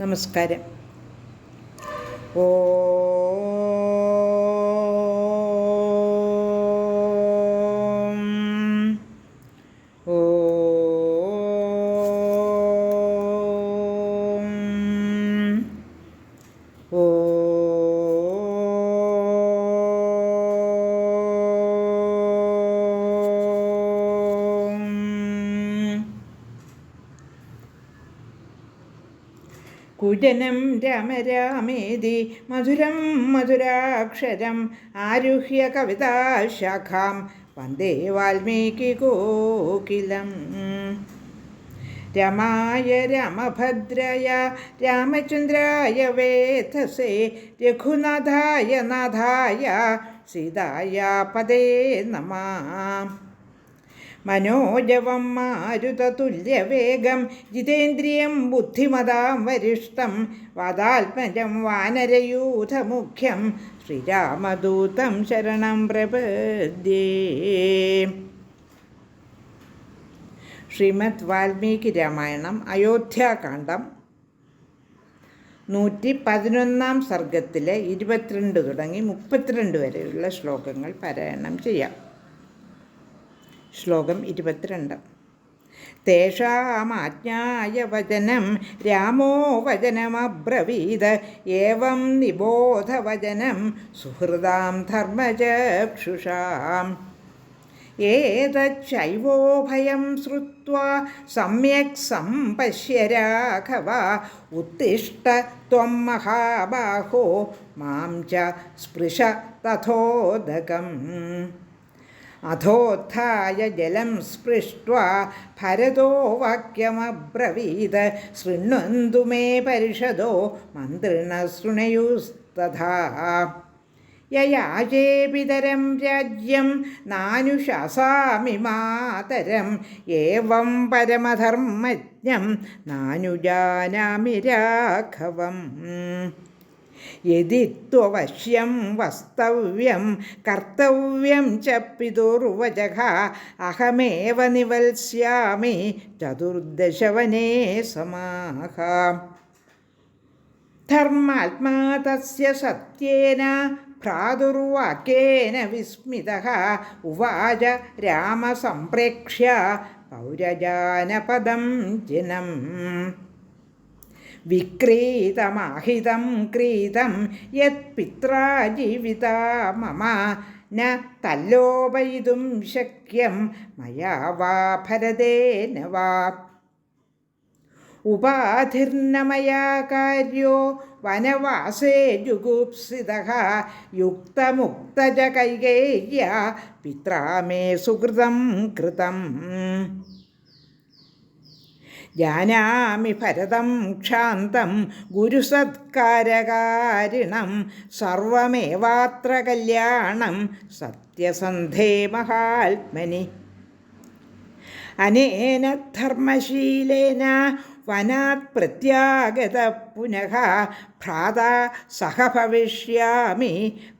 നമസ്കാരം. ഓ കുജനം രാമരാമേതി മധുരം മധുരാക്ഷരം ആരുഹ്യ കവിതാശാഖാം വന്ദേ വാൽമീകി കോകിലം രമായ രാമഭദ്രയ രാമചന്ദ്രായ വേധസേ രഘുനാഥായ നാഥായ സീതായ പദേ നമ മനോജവം മാരുതതുല്യവേഗം ജിതേന്ദ്രിയം ബുദ്ധിമതാം വരിഷ്ടം വദാത്മജം വാനരയൂഥമുഖ്യം ശ്രീരാമദൂതം ശരണം പ്രപദ്യേ. ശ്രീമദ് വാൽമീകി രാമായണം അയോധ്യാകാന്ഡം നൂറ്റി പതിനൊന്നാം സർഗത്തിലെ ഇരുപത്തിരണ്ട് തുടങ്ങി മുപ്പത്തിരണ്ട് വരെയുള്ള ശ്ലോകങ്ങൾ പാരായണം ചെയ്യാം. ശ്ലോകം ഇരുപത്തിരണ്ട്. തേഷാമാജ്ഞായ വചനം രാമോ വചനമബ്രവീത് ഏവം നിബോധവചനം സുഹൃതാം ധർമ്മചക്ഷുഷാം. ഏതച്ചൈവോഭയം ശ്രുത്വാ സമ്യക് സമ്പശ്യ രാഘവ ഉത്തിഷ്ട ത്വം മഹാബാഹോ മാം ച സ്പൃശ തഥോദകം. അധോത്ഥായ ജലം സ്പൃഷ്ട്വാ ഭരതോ വാക്യമബ്രവീത്. ശൃണ്വന്തു മേ പരിഷദോ മന്ത്രിണ ശൃണയുസ്തഥാ. യയാചേപിതരം രാജ്യം നാനുശാസാമി മാതരം. ഏവം പരമധർമ്മജ്ഞം നാനുജാനാമി രാഘവം. യതി ത്വവശ്യം വസ്തവ്യം കർത്തവ്യം ച പിതുർവചക അഹമേവ നിവത്സ്യാമി ചതുർദശവനേ സമാഹ. ധർമാത്മാ തസ്യ സത്യേന പ്രാദുർവാക്യേന വിസ്മിതः ഉവാച രാമസംപ്രേക്ഷ്യ പൗരജാനപദം ജനം. വിക്രീതമാഹിതം ക്രീതം യത്പിത്രാ ജീവിത മമ. ന തല്ലോപയിതും ശക്യം മയാ വാ ഭരതേന വാ. ഉപാധിർനമയാ കാര്യോ വനവാസേ ജുഗുപ്സിത. യുക്തമുക്തജ കൈകേയ്യ പിത്രാ മേ സുഹൃതം കൃതം. ജാനാമി ഭരതം ക്ഷാന്തം ഗുരുസത്കാരകാരിണം സർവമേവാത്ര കല്യാണം സത്യസന്ധേ മഹാത്മനി. അനേന ധർമ്മശീലേന വനാത് പ്രത്യാഗത പുനഃ ഭ്രാത സഹ ഭവിഷ്യാമി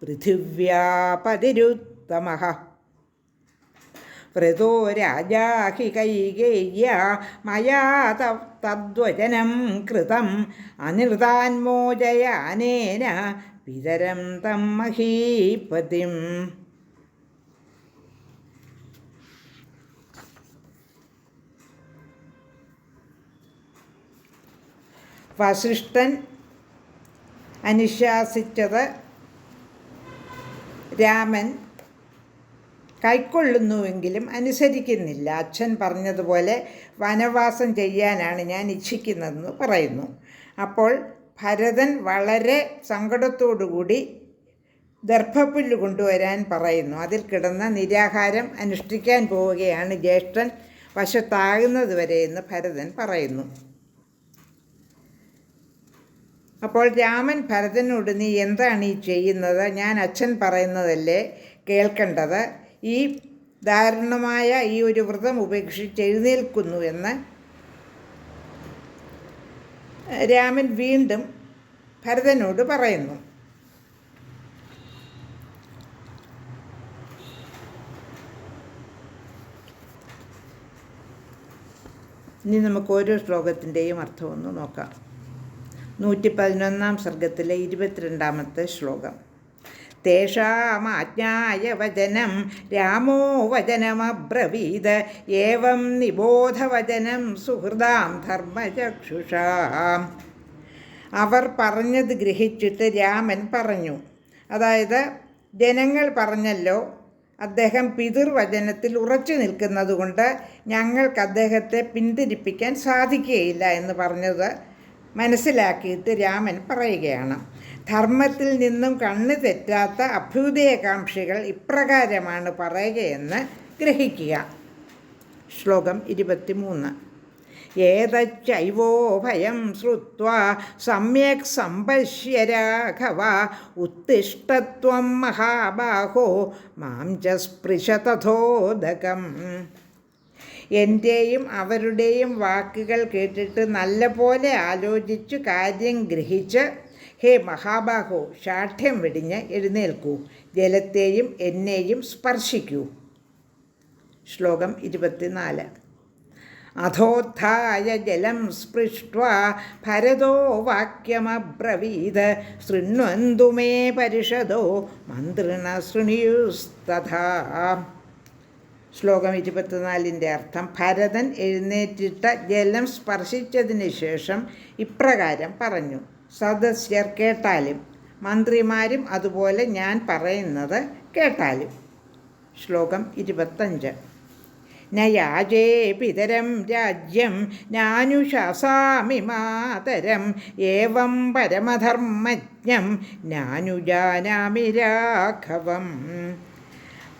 പൃഥിവ്യാപതിരുത്തമഃ. വ്രതോ രാജാ കൈകേയ്യ മയാ തദ്വചനം കൃതം. അനിർതാൻമോചയാനേന പിതരം തം മഹീപതിം. വസിഷ്ഠൻ അനുശാസിച്ചത് രാമൻ കൈക്കൊള്ളുന്നുവെങ്കിലും അനുസരിക്കുന്നില്ല. അച്ഛൻ പറഞ്ഞതുപോലെ വനവാസം ചെയ്യാനാണ് ഞാൻ ഇച്ഛിക്കുന്നതെന്ന് പറയുന്നു. അപ്പോൾ ഭരതൻ വളരെ സങ്കടത്തോടുകൂടി ദർഭപ്പുല്ല് കൊണ്ടുവരാൻ പറയുന്നു. അതിൽ കിടന്ന നിരാഹാരം അനുഷ്ഠിക്കാൻ പോവുകയാണ് ജ്യേഷ്ഠൻ. വശത്താകുന്നത് വരെ എന്ന് ഭരതൻ പറയുന്നു. അപ്പോൾ രാമൻ ഭരതനോട് നീ എന്താണ് ഈ ചെയ്യുന്നത്? ഞാൻ അച്ഛൻ പറയുന്നതല്ലേ കേൾക്കേണ്ടത്? ഈ ദാരുണമായ ഈ ഒരു വ്രതം ഉപേക്ഷിച്ച് എഴുന്നേൽക്കുന്നു എന്ന് രാമൻ വീണ്ടും ഭരതനോട് പറയുന്നു. ഇനി നമുക്ക് ഓരോ ശ്ലോകത്തിന്റെയും അർത്ഥമൊന്ന് നോക്കാം. നൂറ്റി പതിനൊന്നാം സർഗത്തിലെ ഇരുപത്തിരണ്ടാമത്തെ ശ്ലോകം. തേഷാമാജ്ഞായ വചനം. രാമോ വചനമബ്രവീത്. ഏവം നിബോധവചനം സുഹൃദാം ധർമ്മചക്ഷുഷാം. അവർ പറഞ്ഞത് ഗ്രഹിച്ചിട്ട് രാമൻ പറഞ്ഞു. അതായത് ജനങ്ങൾ പറഞ്ഞല്ലോ അദ്ദേഹം പിതൃവചനത്തിൽ ഉറച്ചു നിൽക്കുന്നതുകൊണ്ട് ഞങ്ങൾക്ക് അദ്ദേഹത്തെ പിന്തിരിപ്പിക്കാൻ സാധിക്കുകയില്ല എന്ന് പറഞ്ഞത് മനസ്സിലാക്കിയിട്ട് രാമൻ പറയുകയാണ്. ധർമ്മത്തിൽ നിന്നും കണ്ണു തെറ്റാത്ത അഭ്യുദയകാംക്ഷികൾ ഇപ്രകാരമാണ് പറയുകയെന്ന് ഗ്രഹിക്കുക. ശ്ലോകം ഇരുപത്തിമൂന്ന്. ഏതച്ചൈവോ ഭയം ശ്രുത്വാ സമ്യക് സമ്പശ്യ രാഘവ ഉത്തിഷ്ടത്വം മഹാബാഹോ മാം ച സ്പൃശ തഥോദകം. എന്റെയും അവരുടെയും വാക്കുകൾ കേട്ടിട്ട് നല്ലപോലെ ആലോചിച്ചു കാര്യം ഗ്രഹിച്ച് ഹേ മഹാബാഹോ ശാഠ്യം വെടിഞ്ഞ് എഴുന്നേൽക്കൂ. ജലത്തെയും എന്നെയും സ്പർശിക്കൂ. ശ്ലോകം ഇരുപത്തിനാല്. അധോത്ഥായ ജലം സ്പൃഷ്ട ഭരതോ വാക്യമബ്രവീത്. ശൃണ്വന്തു മേ പരിഷദോ മന്ത്രിണ ശൃണിയുസ്തഥാ ശ്ലോകം ഇരുപത്തിനാലിന്റെ അർത്ഥം ഭരതൻ എഴുന്നേറ്റിട്ട ജലം സ്പർശിച്ചതിന് ശേഷം ഇപ്രകാരം പറഞ്ഞു. സദസ്യർ കേട്ടാലും മന്ത്രിമാരും അതുപോലെ ഞാൻ പറയുന്നത് കേട്ടാലും. ശ്ലോകം ഇരുപത്തഞ്ച്. നയാജേ പിതരം രാജ്യം നാനുശാസാമി മാതരം ഏവം പരമധർമ്മജ്ഞം നാനുജാനാമി രാഘവം.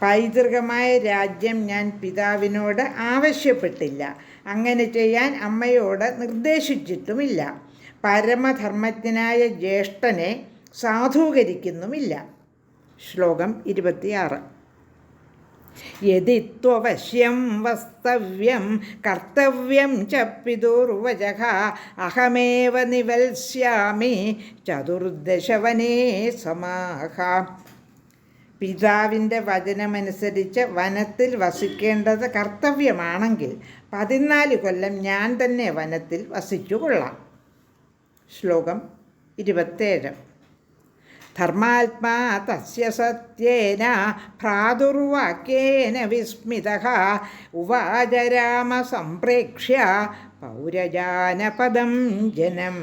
പൈതൃകമായ രാജ്യം ഞാൻ പിതാവിനോട് ആവശ്യപ്പെട്ടില്ല. അങ്ങനെ ചെയ്യാൻ അമ്മയോട് നിർദ്ദേശിച്ചിട്ടുമില്ല. പരമധർമ്മജ്ഞനായ ജ്യേഷ്ഠനെ സാധൂകരിക്കുന്നുമില്ല. ശ്ലോകം ഇരുപത്തിയാറ്. യതിത്വവശ്യം വസ്തവ്യം കർത്തവ്യം ച അഹമേവ നിവത്സ്യാമി ചതുർദശവനേ സമാഹ. പിതാവിന്റെ വചനമനുസരിച്ച് വനത്തിൽ വസിക്കേണ്ടത് കർത്തവ്യമാണെങ്കിൽ പതിനാല് കൊല്ലം ഞാൻ തന്നെ വനത്തിൽ വസിച്ചു കൊള്ളാം ശ്ലോകം ഇരുപത്തേഴ്. ധർമാത്മാ തസ്യ സത്യേന ഭ്രാതുർവാക്യേന വിസ്മിത. ഉവാച രാമ സംപ്രേക്ഷ്യ പൗരജാനപദം ജനം.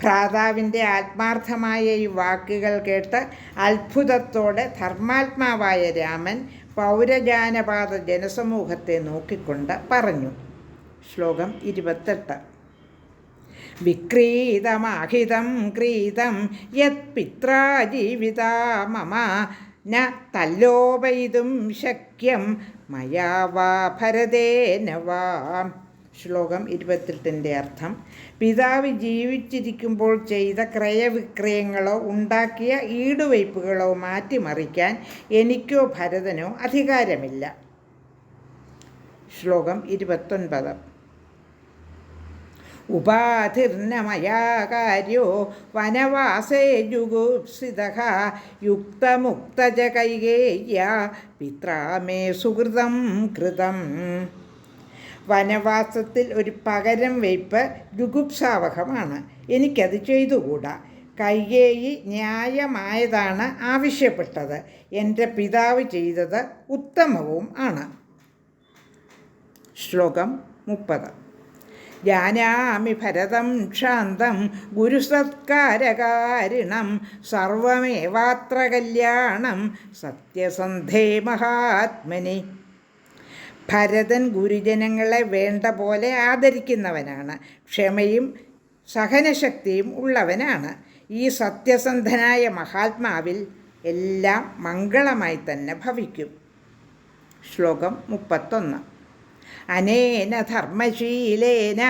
ഭ്രാതാവിന്റെ ആത്മാർത്ഥമായ ഈ വാക്കുകൾ കേട്ട് അത്ഭുതത്തോടെ ധർമാത്മാവായ രാമൻ പൗരജാനപാത ജനസമൂഹത്തെ നോക്കിക്കൊണ്ട് പറഞ്ഞു. ശ്ലോകം ഇരുപത്തെട്ട്. വിക്രീതമാഹിതം ക്രീതം യത് പിത്രാ ജീവിത മമ ന തല്ലോപയിതും ശക്യം മയാ വാ ഭരതേന വാ. ശ്ലോകം ഇരുപത്തെട്ടിന്റെ അർത്ഥം പിതാവ് ജീവിച്ചിരിക്കുമ്പോൾ ചെയ്ത ക്രയവിക്രയങ്ങളോ ഉണ്ടാക്കിയ ഈടുവയ്പ്പുകളോ മാറ്റിമറിക്കാൻ എനിക്കോ ഭരതനോ അധികാരമില്ല. ശ്ലോകം ഇരുപത്തൊൻപത്. ഉപാധിർനമയാ കാര്യോ വനവാസേ ജുഗുപ്സിത യുക്തമുക്തജ പിത്രാമേ സുഹൃതം കൃതം. വനവാസത്തിൽ ഒരു പകരം വയ്പ് ജുഗുപ്സാവഹമാണ്. എനിക്കത് ചെയ്തുകൂടാ. കൈകേയി ന്യായമായതാണ് ആവശ്യപ്പെട്ടത്. എന്റെ പിതാവ് ചെയ്തത് ഉത്തമവും ആണ്. ശ്ലോകം മുപ്പത്. ജാനാമി ഭരതം ക്ഷാന്തം ഗുരുസത്കാരകാരിണം സർവമേവാത്ര കല്യാണം സത്യസന്ധേ മഹാത്മനി. ഭരതൻ ഗുരുജനങ്ങളെ വേണ്ട പോലെ ആദരിക്കുന്നവനാണ്. ക്ഷമയും സഹനശക്തിയും ഉള്ളവനാണ്. ഈ സത്യസന്ധനായ മഹാത്മാവിൽ എല്ലാം മംഗളമായി തന്നെ ഭവിക്കും. ശ്ലോകം മുപ്പത്തൊന്ന്. അനേന ധർമ്മശീലേന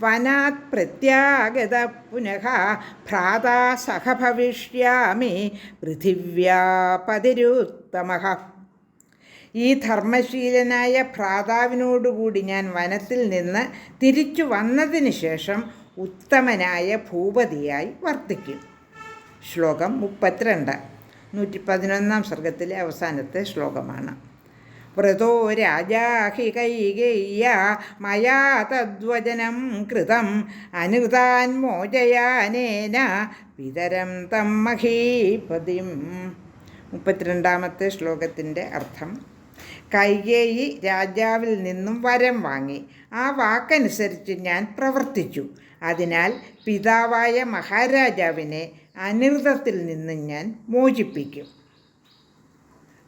വനാത് പ്രത്യാഗത പുനഃ ഭ്രാതാ സഹ ഭവിഷ്യാമി പൃഥിവ്യാപതിരുത്തമ. ഈ ധർമ്മശീലനായ ഭ്രാതാവിനോടുകൂടി ഞാൻ വനത്തിൽ നിന്ന് തിരിച്ചു വന്നതിന് ശേഷം ഉത്തമനായ ഭൂപതിയായി വർദ്ധിക്കും ശ്ലോകം മുപ്പത്തിരണ്ട്. നൂറ്റി പതിനൊന്നാം സർഗത്തിലെ അവസാനത്തെ ശ്ലോകമാണ്. വ്രതോ രാജാഹി മയാ തദ്വചനം കൃതം. അനുതാൻ മോചയാനേന പിതരം തം മഹീപതിം. മുപ്പത്തിരണ്ടാമത്തെ ശ്ലോകത്തിന്റെ അർത്ഥം കൈകേയി രാജാവിൽ നിന്നും വരം വാങ്ങി. ആ വാക്കനുസരിച്ച് ഞാൻ പ്രവർത്തിച്ചു. അതിനാൽ പിതാവായ മഹാരാജാവിനെ അനിർത്തത്തിൽ നിന്നും ഞാൻ മോചിപ്പിക്കും.